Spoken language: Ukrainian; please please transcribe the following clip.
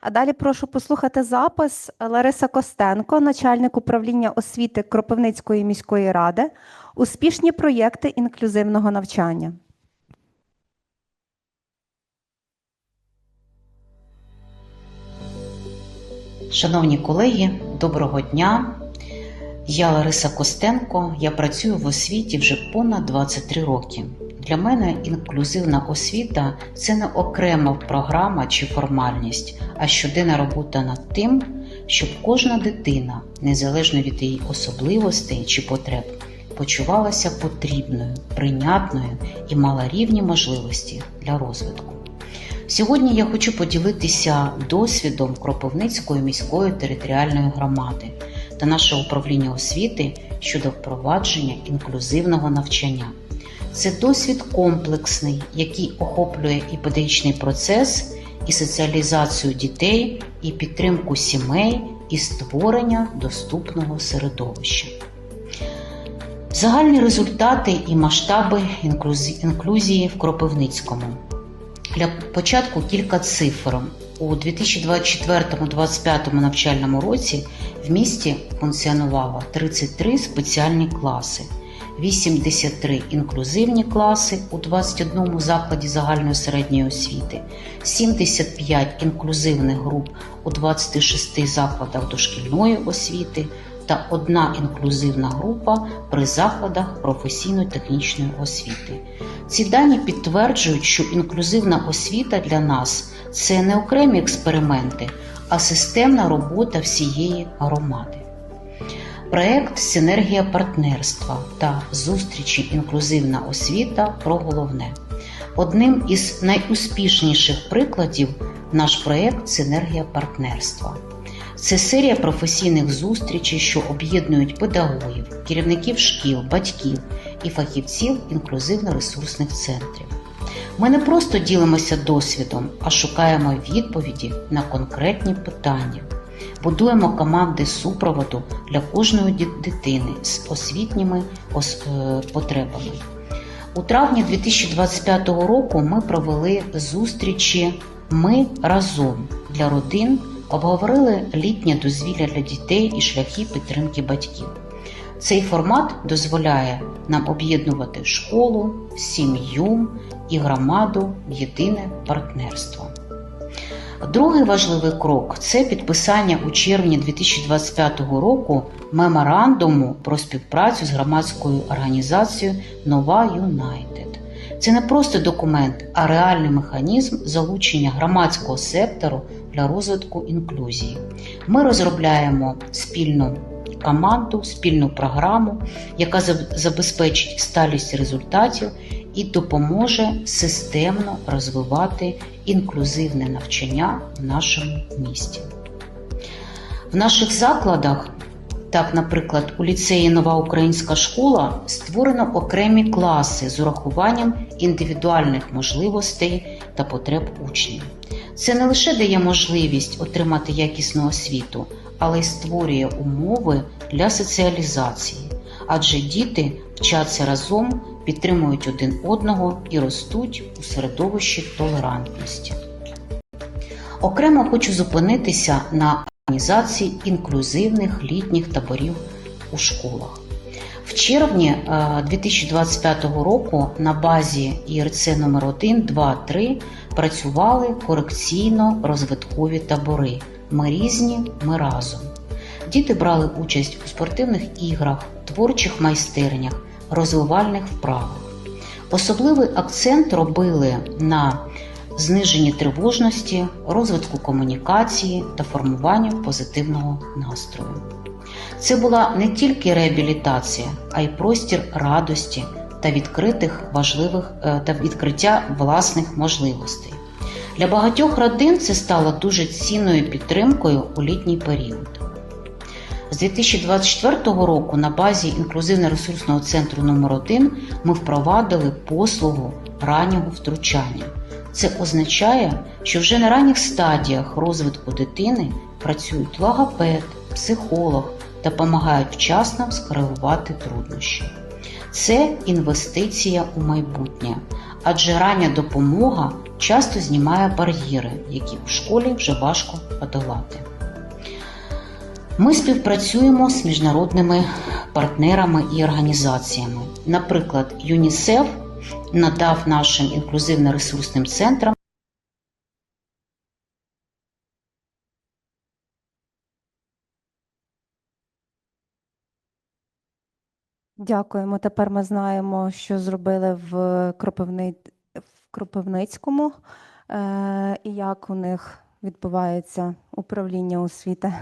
А далі прошу послухати запис Лариса Костенко, начальник управління освіти Кропивницької міської ради, успішні проєкти інклюзивного навчання. Шановні колеги, доброго дня. Я Лариса Костенко. Я працюю в освіті вже понад 23 роки. Для мене інклюзивна освіта це не окрема програма чи формальність, а щоденна робота над тим, щоб кожна дитина, незалежно від її особливостей чи потреб, почувалася потрібною, прийнятною і мала рівні можливості для розвитку. Сьогодні я хочу поділитися досвідом Кропивницької міської територіальної громади та нашого управління освіти щодо впровадження інклюзивного навчання. Це досвід комплексний, який охоплює і педагогічний процес, і соціалізацію дітей, і підтримку сімей, і створення доступного середовища. Загальні результати і масштаби інклюзії в Кропивницькому. Для початку кілька цифр. У 2024-2025 навчальному році в місті функціонувало 33 спеціальні класи, 83 інклюзивні класи у 21 закладі загальної середньої освіти, 75 інклюзивних груп у 26 закладах дошкільної освіти та одна інклюзивна група при закладах професійно-технічної освіти. Ці дані підтверджують, що інклюзивна освіта для нас це не окремі експерименти, а системна робота всієї громади. Проект Синергія партнерства та зустрічі інклюзивна освіта про головне. Одним із найуспішніших прикладів наш проект Синергія партнерства. Це серія професійних зустрічей, що об'єднують педагогів, керівників шкіл, батьків і фахівців інклюзивно-ресурсних центрів. Ми не просто ділимося досвідом, а шукаємо відповіді на конкретні питання. Будуємо команди супроводу для кожної дитини з освітніми е, потребами. У травні 2025 року ми провели зустрічі Ми разом для родин, обговорили літнє дозвілля для дітей і шляхи підтримки батьків. Цей формат дозволяє нам об'єднувати школу, сім'ю і громаду в єдине партнерство. Другий важливий крок це підписання у червні 2025 року меморандуму про співпрацю з громадською організацією Нова Юнайтед. Це не просто документ, а реальний механізм залучення громадського сектору для розвитку інклюзії. Ми розробляємо спільну команду, спільну програму, яка забезпечить сталість результатів і допоможе системно розвивати інклюзивне навчання в нашому місті. В наших закладах, так, наприклад, у ліцеї Нова Українська школа створено окремі класи з урахуванням індивідуальних можливостей та потреб учнів. Це не лише дає можливість отримати якісну освіту, але й створює умови для соціалізації, адже діти вчаться разом, підтримують один одного і ростуть у середовищі толерантності. Окремо хочу зупинитися на організації інклюзивних літніх таборів у школах. В червні е, 2025 року на базі ІРЦ номер 1 2, 3 працювали корекційно-розвиткові табори. Ми різні, ми разом. Діти брали участь у спортивних іграх, творчих майстернях, розвивальних вправах. Особливий акцент робили на зниженні тривожності, розвитку комунікації та формуванню позитивного настрою. Це була не тільки реабілітація, а й простір радості та відкритих важливих е, та відкриття власних можливостей. Для багатьох родин це стало дуже цінною підтримкою у літній період. З 2024 року на базі інклюзивно-ресурсного центру номер 1 ми впровадили послугу раннього втручання. Це означає, що вже на ранніх стадіях розвитку дитини працюють логопед, психолог допомагають вчасно скоригувати труднощі. Це інвестиція у майбутнє, адже рання допомога часто знімає бар'єри, які в школі вже важко подолати. Ми співпрацюємо з міжнародними партнерами і організаціями. Наприклад, ЮНІСЕФ надав нашим інклюзивно-ресурсним центрам Дякуємо. Тепер ми знаємо, що зробили в, Кропивни... в Кропивницькому е, і як у них відбувається управління освіти.